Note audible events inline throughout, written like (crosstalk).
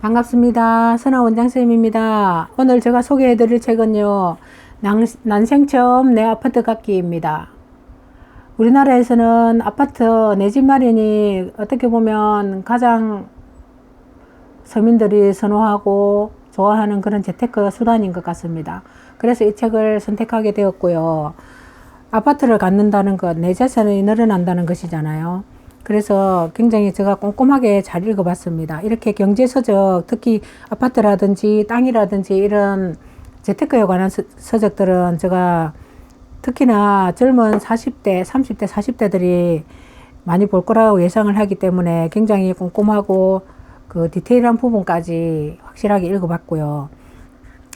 반갑습니다. 선아 원장쌤입니다. 오늘 제가 소개해 드릴 책은요. 난생 처음 내 아파트 갖기입니다. 우리나라에서는 아파트 내 집 마련이 어떻게 보면 가장 서민들이 선호하고 좋아하는 그런 재테크 수단인 것 같습니다. 그래서 이 책을 선택하게 되었고요. 아파트를 갖는다는 것, 내 재산이 늘어난다는 것이잖아요. 그래서 굉장히 제가 꼼꼼하게 잘 읽어봤습니다. 이렇게 경제서적, 특히 아파트라든지 땅이라든지 이런 재테크에 관한 서, 적들은 제가 특히나 젊은 40대, 30대, 40대들이 많이 볼 거라고 예상을 하기 때문에 굉장히 꼼꼼하고 그 디테일한 부분까지 확실하게 읽어봤고요.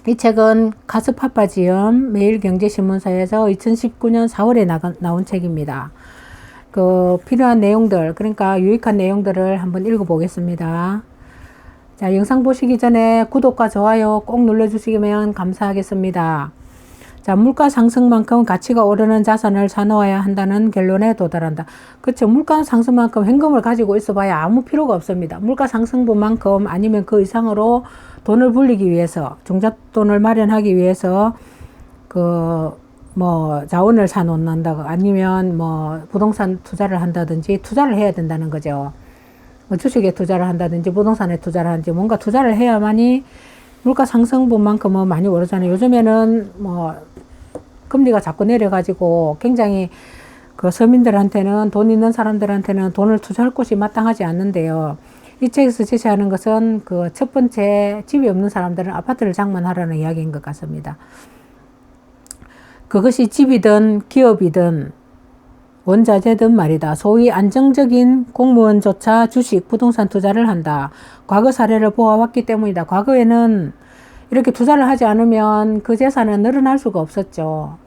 이 책은 가스파파지음 매일경제신문사에서 2019년 4월에 나가, 나온 책입니다. 그 필요한 내용들, 그러니까 유익한 내용들을 한번 읽어보겠습니다. 자, 영상 보시기 전에 구독과 좋아요 꼭 눌러주시면 감사하겠습니다. 자, 물가 상승만큼 가치가 오르는 자산을 사놓아야 한다는 결론에 도달한다. 그렇죠. 물가 상승만큼 현금을 가지고 있어봐야 아무 필요가 없습니다. 물가 상승분만큼 아니면 그 이상으로 돈을 불리기 위해서, 종잣돈을 마련하기 위해서 그 뭐 자원을 사놓는다고 아니면 뭐 부동산 투자를 한다든지 투자를 해야 된다는 거죠. 뭐 주식에 투자를 한다든지 부동산에 투자를 하든지 뭔가 투자를 해야만이 물가 상승분만큼은 많이 오르잖아요. 요즘에는 뭐 금리가 자꾸 내려가지고 굉장히 그 서민들한테는 돈 있는 사람들한테는 돈을 투자할 곳이 마땅하지 않는데요. 이 책에서 제시하는 것은 그 첫 번째 집이 없는 사람들은 아파트를 장만하라는 이야기인 것 같습니다. 그것이 집이든 기업이든 원자재든 말이다. 소위 안정적인 공무원조차 주식, 부동산 투자를 한다. 과거 사례를 보아왔기 때문이다. 과거에는 이렇게 투자를 하지 않으면 그 재산은 늘어날 수가 없었죠.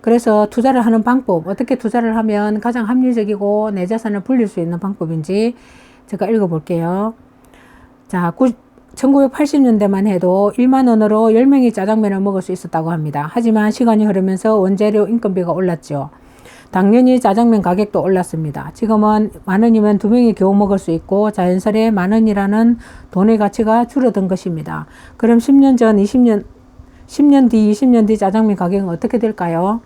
그래서 투자를 하는 방법, 어떻게 투자를 하면 가장 합리적이고 내 재산을 불릴 수 있는 방법인지 제가 읽어볼게요. 자, 1980년대만 해도 1만 원으로 10명이 짜장면을 먹을 수 있었다고 합니다. 하지만 시간이 흐르면서 원재료 인건비가 올랐죠. 당연히 짜장면 가격도 올랐습니다. 지금은 만 원이면 두 명이 겨우 먹을 수 있고 자연스레 만 원이라는 돈의 가치가 줄어든 것입니다. 그럼 10년 전, 20년, 10년 뒤, 20년 뒤 짜장면 가격은 어떻게 될까요?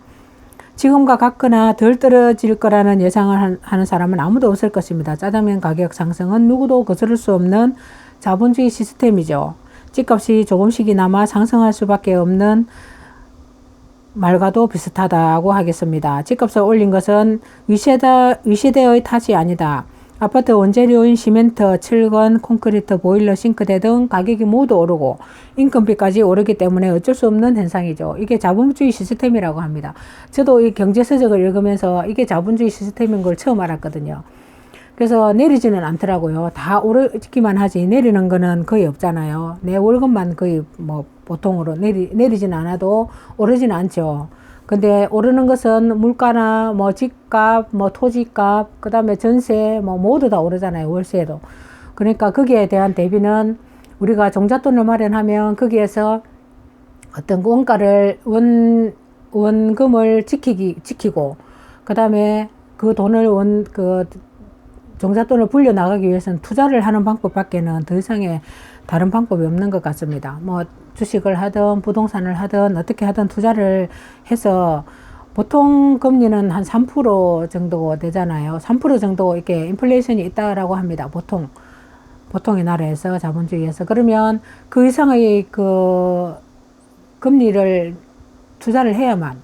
지금과 같거나 덜 떨어질 거라는 예상을 하는 사람은 아무도 없을 것입니다. 짜장면 가격 상승은 누구도 거스를 수 없는 자본주의 시스템이죠. 집값이 조금씩이나마 상승할 수밖에 없는 말과도 비슷하다고 하겠습니다. 집값을 올린 것은 위세대, 위세대의 탓이 아니다. 아파트 원재료인 시멘트, 철근, 콘크리트, 보일러, 싱크대 등 가격이 모두 오르고 인건비까지 오르기 때문에 어쩔 수 없는 현상이죠. 이게 자본주의 시스템이라고 합니다. 저도 이 경제서적을 읽으면서 이게 자본주의 시스템인 걸 처음 알았거든요. 그래서 내리지는 않더라고요. 다 오르기만 하지 내리는 거는 거의 없잖아요. 내 월급만 거의 뭐 보통으로 내리, 내리지는 않아도 오르지는 않죠. 근데 오르는 것은 물가나 뭐 집값, 뭐 토지값, 그 다음에 전세 뭐 모두 다 오르잖아요. 월세도. 그러니까 거기에 대한 대비는 우리가 종잣돈을 마련하면 거기에서 어떤 원가를 원 원금을 지키기 지키고 그 다음에 그 돈을 원그 종잣돈을 불려 나가기 위해서는 투자를 하는 방법밖에는 더 이상의 다른 방법이 없는 것 같습니다. 뭐 주식을 하든 부동산을 하든 어떻게 하든 투자를 해서 보통 금리는 한 3% 정도 되잖아요. 3% 정도 이렇게 인플레이션이 있다라고 합니다. 보통 보통의 나라에서 자본주의에서 그러면 그 이상의 그 금리를 투자를 해야만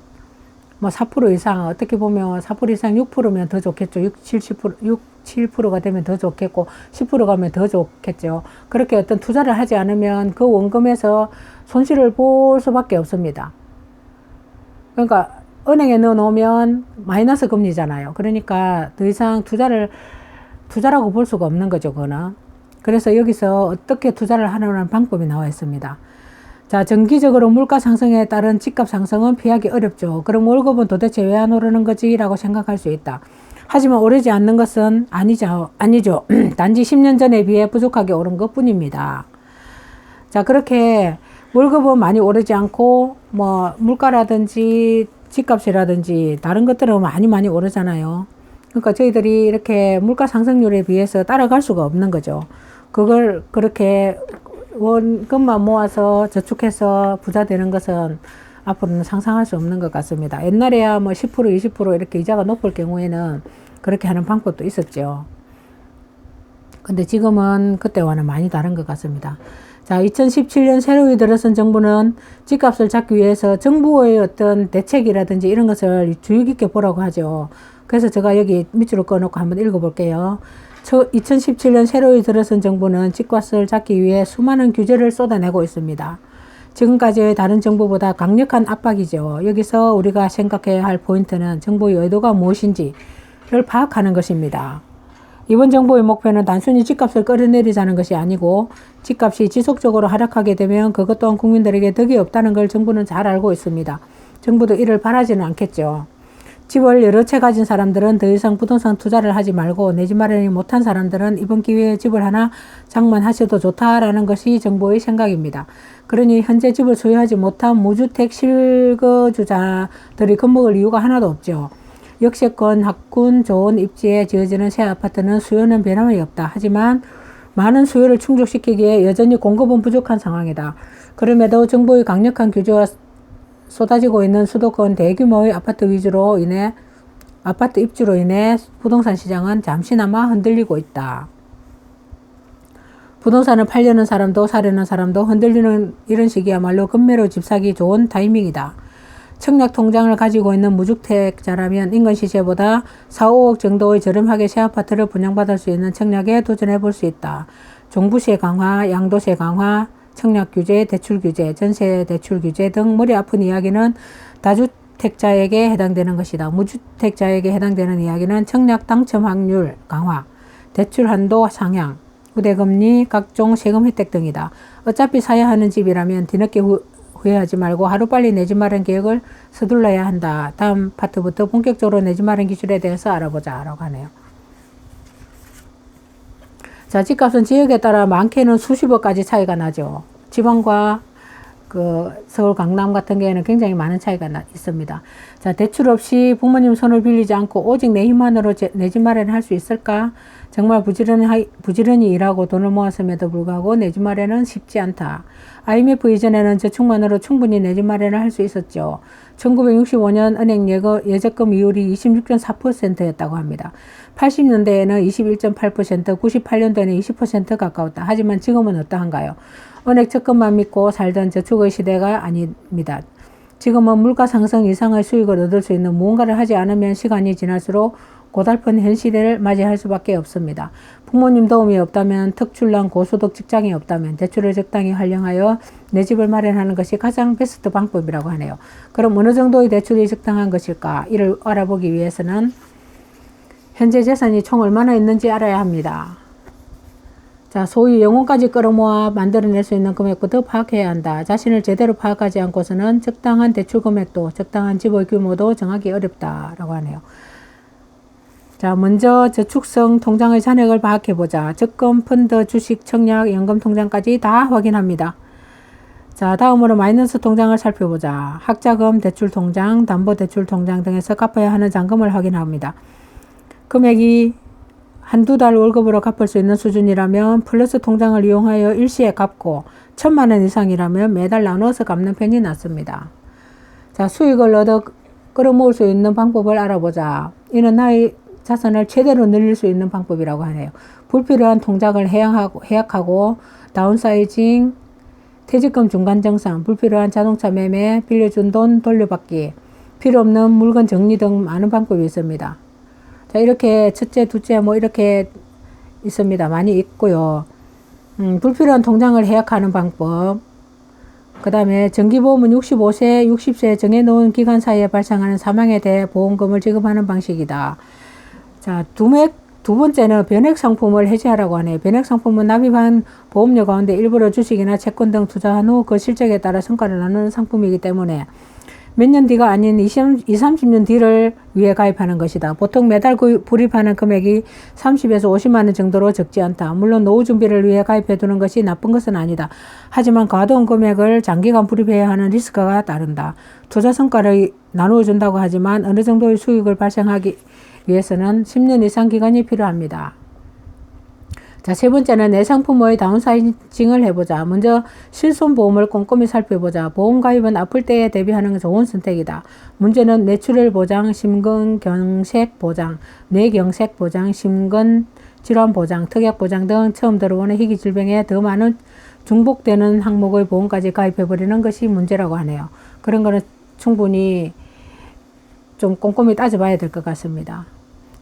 뭐 4% 이상 어떻게 보면 4% 이상 6%면 더 좋겠죠. 6, 70%, 6, 7%가 되면 더 좋겠고 10% 가면 더 좋겠죠. 그렇게 어떤 투자를 하지 않으면 그 원금에서 손실을 볼 수밖에 없습니다. 그러니까 은행에 넣어 놓으면 마이너스 금리잖아요. 그러니까 더 이상 투자를 투자라고 볼 수가 없는 거죠, 그거는. 그래서 여기서 어떻게 투자를 하는 방법이 나와 있습니다. 자, 정기적으로 물가 상승에 따른 집값 상승은 피하기 어렵죠. 그럼 월급은 도대체 왜 안 오르는 거지? 라고 생각할 수 있다. 하지만 오르지 않는 것은 아니죠. 아니죠. (clears throat) 단지 10년 전에 비해 부족하게 오른 것 뿐입니다. 자, 그렇게 월급은 많이 오르지 않고, 뭐, 물가라든지 집값이라든지 다른 것들은 많이 많이 오르잖아요. 그러니까 저희들이 이렇게 물가 상승률에 비해서 따라갈 수가 없는 거죠. 그걸 그렇게 원금만 모아서 저축해서 부자 되는 것은 앞으로는 상상할 수 없는 것 같습니다. 옛날에야 뭐 10% 20% 이렇게 이자가 높을 경우에는 그렇게 하는 방법도 있었죠. 근데 지금은 그때와는 많이 다른 것 같습니다. 자, 2017년 새로이 들어선 정부는 집값을 잡기 위해서 정부의 어떤 대책이라든지 이런 것을 주의 깊게 보라고 하죠. 그래서 제가 여기 밑으로 꺼놓고 한번 읽어볼게요. 2017년 새로이 들어선 정부는 집값을 잡기 위해 수많은 규제를 쏟아내고 있습니다. 지금까지의 다른 정부보다 강력한 압박이죠. 여기서 우리가 생각해야 할 포인트는 정부의 의도가 무엇인지를 파악하는 것입니다. 이번 정부의 목표는 단순히 집값을 끌어내리자는 것이 아니고 집값이 지속적으로 하락하게 되면 그것 또한 국민들에게 덕이 없다는 걸 정부는 잘 알고 있습니다. 정부도 이를 바라지는 않겠죠. 집을 여러 채 가진 사람들은 더 이상 부동산 투자를 하지 말고 내 집 마련이 못한 사람들은 이번 기회에 집을 하나 장만하셔도 좋다라는 것이 정부의 생각입니다. 그러니 현재 집을 소유하지 못한 무주택 실거주자들이 겁먹을 이유가 하나도 없죠. 역세권, 학군, 좋은 입지에 지어지는 새 아파트는 수요는 변함이 없다. 하지만 많은 수요를 충족시키기에 여전히 공급은 부족한 상황이다. 그럼에도 정부의 강력한 규제와 쏟아지고 있는 수도권 대규모의 아파트 위주로 인해 아파트 입주로 인해 부동산 시장은 잠시나마 흔들리고 있다. 부동산을 팔려는 사람도 사려는 사람도 흔들리는 이런 시기야말로 금매로 집 사기 좋은 타이밍이다. 청약 통장을 가지고 있는 무주택자라면 인건 시세보다 4, 5억 정도의 저렴하게 새 아파트를 분양받을 수 있는 청약에 도전해 볼 수 있다. 종부세 강화, 양도세 강화, 청약 규제, 대출 규제, 전세 대출 규제 등 머리 아픈 이야기는 다주택자에게 해당되는 것이다. 무주택자에게 해당되는 이야기는 청약 당첨 확률 강화, 대출 한도 상향, 우대금리, 각종 세금 혜택 등이다. 어차피 사야 하는 집이라면 뒤늦게 후, 후회하지 말고 하루빨리 내 집 마련 계획을 서둘러야 한다. 다음 파트부터 본격적으로 내 집 마련 기술에 대해서 알아보자. 라고 하네요. 자, 집값은 지역에 따라 많게는 수십억까지 차이가 나죠. 지방과 그 서울 강남 같은 경우에는 굉장히 많은 차이가 나, 있습니다. 자, 대출 없이 부모님 손을 빌리지 않고 오직 내 힘만으로 내 집 마련을 할 수 있을까? 정말 부지런히, 부지런히 일하고 돈을 모았음에도 불구하고 내 집 마련은 쉽지 않다. IMF 이전에는 저축만으로 충분히 내 집 마련을 할 수 있었죠. 1965년 은행 예거, 예적금 이율이 26.4%였다고 합니다. 80년대에는 21.8%, 98년도에는 20% 가까웠다. 하지만 지금은 어떠한가요? 은행 적금만 믿고 살던 저축의 시대가 아닙니다. 지금은 물가 상승 이상의 수익을 얻을 수 있는 무언가를 하지 않으면 시간이 지날수록 고달픈 현 시대를 맞이할 수밖에 없습니다. 부모님 도움이 없다면 특출난 고소득 직장이 없다면 대출을 적당히 활용하여 내 집을 마련하는 것이 가장 베스트 방법이라고 하네요. 그럼 어느 정도의 대출이 적당한 것일까? 이를 알아보기 위해서는 현재 재산이 총 얼마나 있는지 알아야 합니다. 자, 소위 영혼까지 끌어모아 만들어낼 수 있는 금액부터 파악해야 한다. 자신을 제대로 파악하지 않고서는 적당한 대출 금액도 적당한 집의 규모도 정하기 어렵다라고 하네요. 자, 먼저 저축성 통장의 잔액을 파악해 보자. 적금, 펀드, 주식, 청약, 연금 통장까지 다 확인합니다. 자, 다음으로 마이너스 통장을 살펴보자. 학자금, 대출 통장, 담보 대출 통장 등에서 갚아야 하는 잔금을 확인합니다. 금액이 한두 달 월급으로 갚을 수 있는 수준이라면 플러스 통장을 이용하여 일시에 갚고 천만 원 이상이라면 매달 나눠서 갚는 편이 낫습니다. 자, 수익을 얻어 끌어모을 수 있는 방법을 알아보자. 이는 나의 자산을 최대로 늘릴 수 있는 방법이라고 하네요. 불필요한 통장을 해약하고, 해약하고 다운사이징, 퇴직금 중간 정산, 불필요한 자동차 매매, 빌려준 돈 돌려받기, 필요 없는 물건 정리 등 많은 방법이 있습니다. 자, 이렇게 첫째, 둘째 뭐 이렇게 있습니다. 많이 있고요. 음, 불필요한 통장을 해약하는 방법. 그 다음에 정기보험은 65세, 60세 정해놓은 기간 사이에 발생하는 사망에 대해 보험금을 지급하는 방식이다. 자, 두맥, 두 번째는 변액 상품을 해지하라고 하네요. 변액 상품은 납입한 보험료 가운데 일부러 주식이나 채권 등 투자한 후 그 실적에 따라 성과를 나누는 상품이기 때문에 몇 년 뒤가 아닌 20, 20, 30년 뒤를 위해 가입하는 것이다. 보통 매달 불입하는 금액이 30에서 50만 원 정도로 적지 않다. 물론 노후 준비를 위해 가입해 두는 것이 나쁜 것은 아니다. 하지만 과도한 금액을 장기간 불입해야 하는 리스크가 따른다. 투자 성과를 나누어 준다고 하지만 어느 정도의 수익을 발생하기 위해서는 10년 이상 기간이 필요합니다. 자, 세 번째는 내 상품의 다운사이징을 해보자. 먼저 실손보험을 꼼꼼히 살펴보자. 보험 가입은 아플 때에 대비하는 게 좋은 선택이다. 문제는 뇌출혈 보장, 심근경색 보장, 뇌경색 보장, 심근 질환 보장, 특약 보장 등 처음 들어오는 희귀 질병에 더 많은 중복되는 항목의 보험까지 가입해버리는 것이 문제라고 하네요. 그런 거는 충분히 좀 꼼꼼히 따져봐야 될 것 같습니다.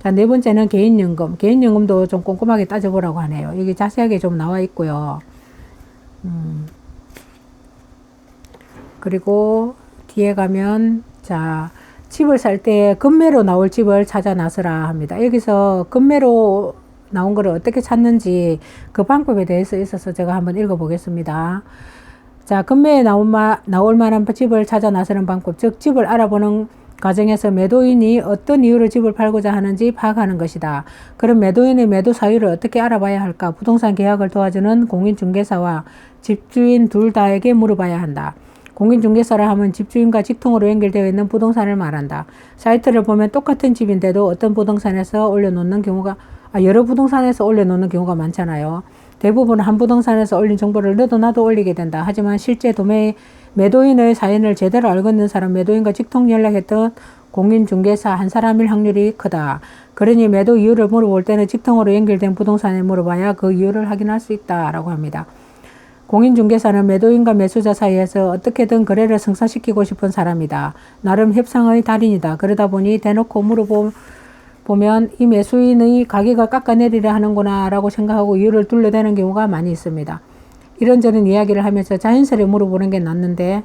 자, 네 번째는 개인연금. 개인연금도 좀 꼼꼼하게 따져보라고 하네요. 여기 자세하게 좀 나와 있고요. 음. 그리고 뒤에 가면, 자, 집을 살 때 금매로 나올 집을 찾아 나서라 합니다. 여기서 금매로 나온 거를 어떻게 찾는지 그 방법에 대해서 있어서 제가 한번 읽어보겠습니다. 자, 금매에 나올 만한 집을 찾아 나서는 방법, 즉 집을 알아보는 과정에서 매도인이 어떤 이유로 집을 팔고자 하는지 파악하는 것이다. 그럼 매도인의 매도 사유를 어떻게 알아봐야 할까? 부동산 계약을 도와주는 공인중개사와 집주인 둘 다에게 물어봐야 한다. 공인중개사라 하면 집주인과 직통으로 연결되어 있는 부동산을 말한다. 사이트를 보면 똑같은 집인데도 어떤 부동산에서 올려놓는 경우가 아, 여러 부동산에서 올려놓는 경우가 많잖아요. 대부분 한 부동산에서 올린 정보를 너도 나도 올리게 된다. 하지만 실제 도매 매도인의 사연을 제대로 알고 있는 사람, 매도인과 직통 연락했던 공인중개사 한 사람일 확률이 크다. 그러니 매도 이유를 물어볼 때는 직통으로 연결된 부동산에 물어봐야 그 이유를 확인할 수 있다라고 합니다. 공인중개사는 매도인과 매수자 사이에서 어떻게든 거래를 성사시키고 싶은 사람이다. 나름 협상의 달인이다. 그러다 보니 대놓고 물어보 보면 이 매수인의 가격을 깎아내리려 하는구나 라고 생각하고 이유를 둘러대는 경우가 많이 있습니다. 이런저런 이야기를 하면서 자연스레 물어보는 게 낫는데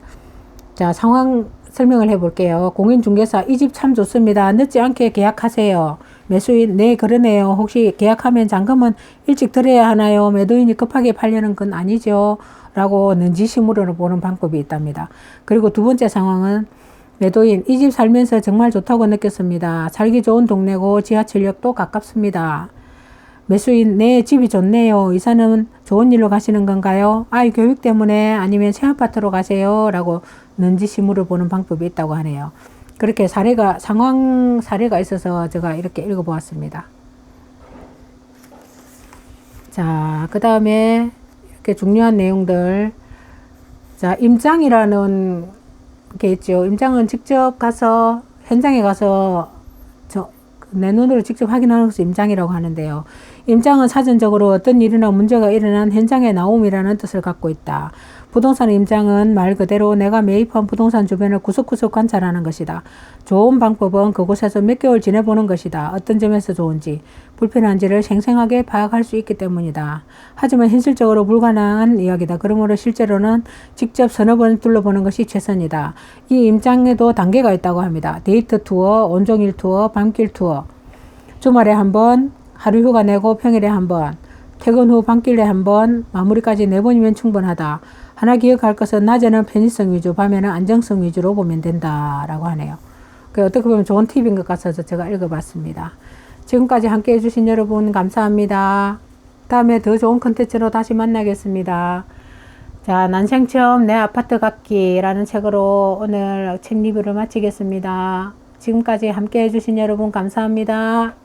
자 상황 설명을 해볼게요. 공인중개사 이 집 참 좋습니다. 늦지 않게 계약하세요. 매수인 네 그러네요. 혹시 계약하면 잔금은 일찍 드려야 하나요? 매도인이 급하게 팔려는 건 아니죠. 라고 는지시 물어보는 방법이 있답니다. 그리고 두 번째 상황은 매도인 이 집 살면서 정말 좋다고 느꼈습니다. 살기 좋은 동네고 지하철역도 가깝습니다. 매수인 네 집이 좋네요. 이사는 좋은 일로 가시는 건가요? 아이 교육 때문에 아니면 새 아파트로 가세요? 라고 는지시 물어보는 방법이 있다고 하네요. 그렇게 사례가 상황 사례가 있어서 제가 이렇게 읽어보았습니다. 자, 그 다음에 이렇게 중요한 내용들. 자, 임장이라는 게 있죠. 임장은 직접 가서 현장에 가서 저, 내 눈으로 직접 확인하는 것을 임장이라고 하는데요. 임장은 사전적으로 어떤 일이나 문제가 일어난 현장에 나옴이라는 뜻을 갖고 있다. 부동산 임장은 말 그대로 내가 매입한 부동산 주변을 구석구석 관찰하는 것이다. 좋은 방법은 그곳에서 몇 개월 지내보는 것이다. 어떤 점에서 좋은지, 불편한지를 생생하게 파악할 수 있기 때문이다. 하지만 현실적으로 불가능한 이야기다. 그러므로 실제로는 직접 서너 번 둘러보는 것이 최선이다. 이 임장에도 단계가 있다고 합니다. 데이트 투어, 온종일 투어, 밤길 투어. 주말에 한 번, 하루 휴가 내고 평일에 한 번, 퇴근 후 밤길에 한 번, 마무리까지 네 번이면 충분하다. 하나 기억할 것은 낮에는 편의성 위주, 밤에는 안정성 위주로 보면 된다라고 하네요. 그 어떻게 보면 좋은 팁인 것 같아서 제가 읽어봤습니다. 지금까지 함께 해주신 여러분 감사합니다. 다음에 더 좋은 컨텐츠로 다시 만나겠습니다. 자, 난생 처음 내 아파트 갖기라는 책으로 오늘 책 리뷰를 마치겠습니다. 지금까지 함께 해주신 여러분 감사합니다.